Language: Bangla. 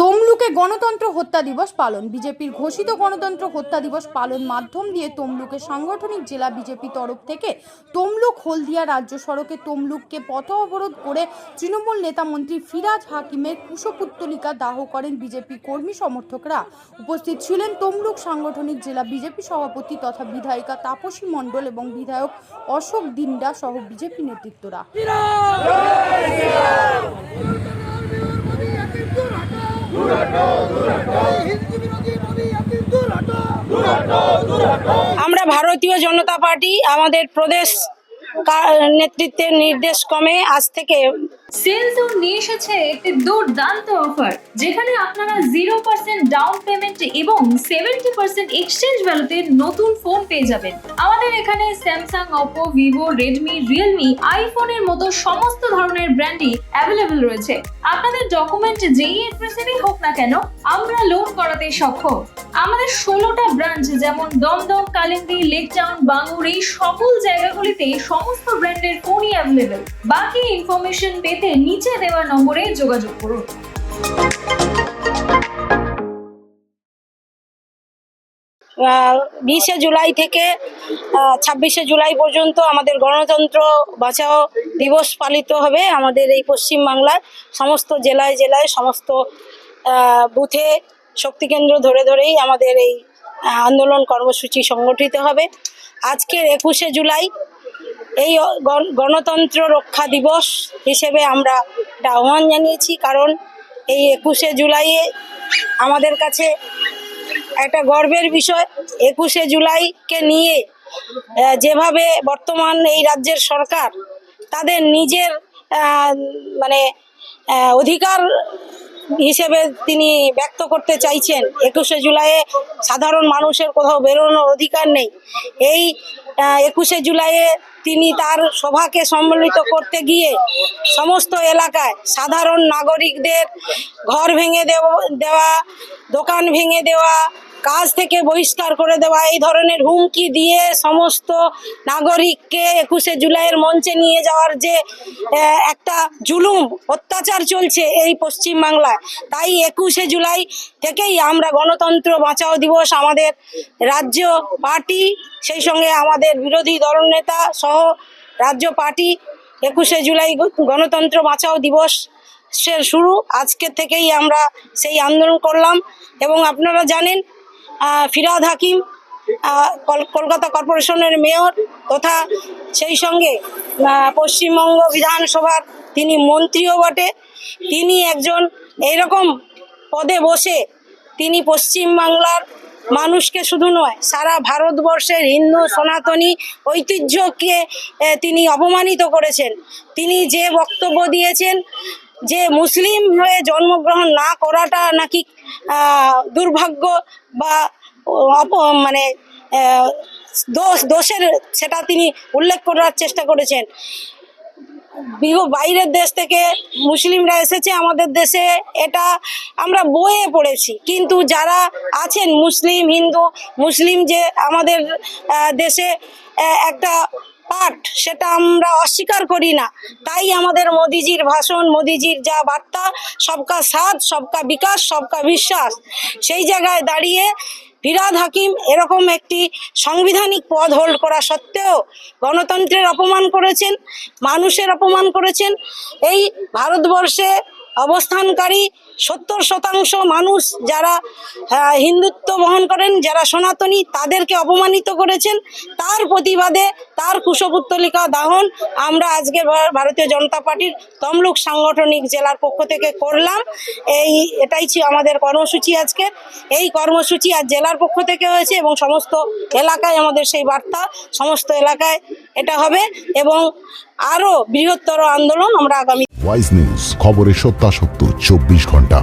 তমলুকে গণতন্ত্র হত্যা দিবস পালন। বিজেপির ঘোষিত গণতন্ত্র হত্যা দিবস পালন মাধ্যম দিয়ে তমলুকে সাংগঠনিক জেলা বিজেপি তরফ থেকে তমলুক হলদিয়া রাজ্য সড়কে তমলুককে পথ অবরোধ করে তৃণমূল নেতা মন্ত্রী ফিরাজ হাকিমের কুশপুত্তলিকা দাহ করেন বিজেপি কর্মী সমর্থকরা। উপস্থিত ছিলেন তমলুক সাংগঠনিক জেলা বিজেপি সভাপতি তথা বিধায়িকা তাপসী মণ্ডল এবং বিধায়ক অশোক দিন্ডা সহ বিজেপি নেতৃত্বরা। আমরা ভারতীয় জনতা পার্টি আমাদের প্রদেশ নেতৃত্বের নির্দেশ ক্রমে আজ থেকে সেলজোন নিয়ে এসেছে একটি দুর্দান্ত অফার যেখানে আপনারা জিরো পার্সেন্ট ডাউন পেমেন্ট এবং সেভেন্টি পার্সেন্ট এক্সচেঞ্জ ভ্যালুতে নতুন ফোন পেয়ে যাবেন। আমাদের এখানে Samsung Oppo Vivo Redmi Realme আইফোনের মতো সমস্ত ধরনের ব্র্যান্ডই অ্যাভেলেবল রয়েছে। আপনাদের ডকুমেন্ট যেই অ্যাড্রেসেরই হোক না কেন, আমরা লোন করাতে সক্ষম। আমাদের ষোলোটা ব্রাঞ্চ যেমন দমদম, কালিন্দী লেক টাউন বাঙুর এই সকল জায়গাগুলিতে সমস্ত ব্র্যান্ডের ফোনই অ্যাভেলেবল বাকি ইনফরমেশন পেতে নিচে দেওয়া নম্বরে যোগাযোগ করুন। বিশে জুলাই থেকে ছাব্বিশে জুলাই পর্যন্ত আমাদের গণতন্ত্র বাঁচাও দিবস পালিত হবে আমাদের এই পশ্চিম বাংলার সমস্ত জেলায় জেলায়, সমস্ত বুথে শক্তিকেন্দ্র ধরে ধরেই আমাদের এই আন্দোলন কর্মসূচি সংগঠিত হবে। আজকের একুশে জুলাই এই গণ- গণতন্ত্র রক্ষা দিবস হিসেবে আমরা একটা আহ্বান জানিয়েছি, কারণ এই একুশে জুলাইয়ে আমাদের কাছে একটা গর্বের বিষয়। একুশে জুলাইকে নিয়ে যেভাবে বর্তমান এই রাজ্যের সরকার তাদের নিজের মানে অধিকার হিসেবে তিনি ব্যক্ত করতে চাইছেন। একুশে জুলাইয়ে সাধারণ মানুষের কোথাও বেরোনোর অধিকার নেই। এই একুশে জুলাইয়ে তিনি তার সভাকে সম্মিলিত করতে গিয়ে সমস্ত এলাকায় সাধারণ নাগরিকদের ঘর ভেঙে দেওয়া, দোকান ভেঙে দেওয়া কাজ থেকে বহিষ্কার করে দেওয়া, এই ধরনের হুমকি দিয়ে সমস্ত নাগরিককে একুশে জুলাইয়ের মঞ্চে নিয়ে যাওয়ার যে একটা জুলুম, অত্যাচার চলছে এই পশ্চিম বাংলায় তাই একুশে জুলাই থেকেই আমরা গণতন্ত্র বাঁচাও দিবস আমাদের রাজ্য পার্টি, সেই সঙ্গে আমাদের বিরোধী দলনেতা সহ রাজ্য পার্টি একুশে জুলাই গণতন্ত্র বাঁচাও দিবস শুরু। আজকে থেকেই আমরা সেই আন্দোলন করলাম এবং আপনারা জানেন ফিরাদ হাকিম কলকাতা কর্পোরেশনের মেয়র তথা সেই সঙ্গে পশ্চিমবঙ্গ বিধানসভার তিনি মন্ত্রীও বটে। তিনি একজন এইরকম পদে বসে তিনি পশ্চিমবাংলার মানুষকে শুধু নয়, সারা ভারতবর্ষের হিন্দু, সনাতনী ঐতিহ্যকে তিনি অপমানিত করেছেন। তিনি যে বক্তব্য দিয়েছেন যে মুসলিম হয়ে জন্মগ্রহণ না করাটা নাকি দুর্ভাগ্য বা অপ মানে দোষ, দোষের সেটা তিনি উল্লেখ করার চেষ্টা করেছেন। বাইরের দেশ থেকে মুসলিমরা এসেছে আমাদের দেশে, এটা আমরা বইয়ে পড়েছি। কিন্তু যারা আছেন মুসলিম, হিন্দু, মুসলিম যে আমাদের দেশে একটা পাঠ সেটা আমরা অস্বীকার করি না। তাই আমাদের মোদিজির ভাষণ, মোদিজির যা বার্তা, সবকা সাথ, সবকা বিকাশ, সবকা বিশ্বাস, সেই জায়গায় দাঁড়িয়ে ফিরাদ হাকিম এরকম একটি সাংবিধানিক পদ হোল্ড করা সত্ত্বেও গণতন্ত্রের অপমান করেছেন, মানুষের অপমান করেছেন। এই ভারতবর্ষে অবস্থানকারী সত্তর শতাংশ মানুষ যারা হিন্দুত্ব বহন করেন, যারা সনাতনী, তাদেরকে অপমানিত করেছেন। তার প্রতিবাদে তার কুশপুত্তলিকা দাহন আমরা আজকে ভারতীয় জনতা পার্টির তমলুক সাংগঠনিক জেলার পক্ষ থেকে করলাম। এই, এটাই ছিল আমাদের কর্মসূচি আজকে। এই কর্মসূচি আজ জেলার পক্ষ থেকে হয়েছে এবং সমস্ত এলাকায় আমাদের সেই বার্তা, সমস্ত এলাকায় এটা হবে এবং আরও বৃহত্তর আন্দোলন আমরা আগামী ওয়াইজ নিউজ খবরের সত্যাসত্য চব্বিশ ঘণ্টা।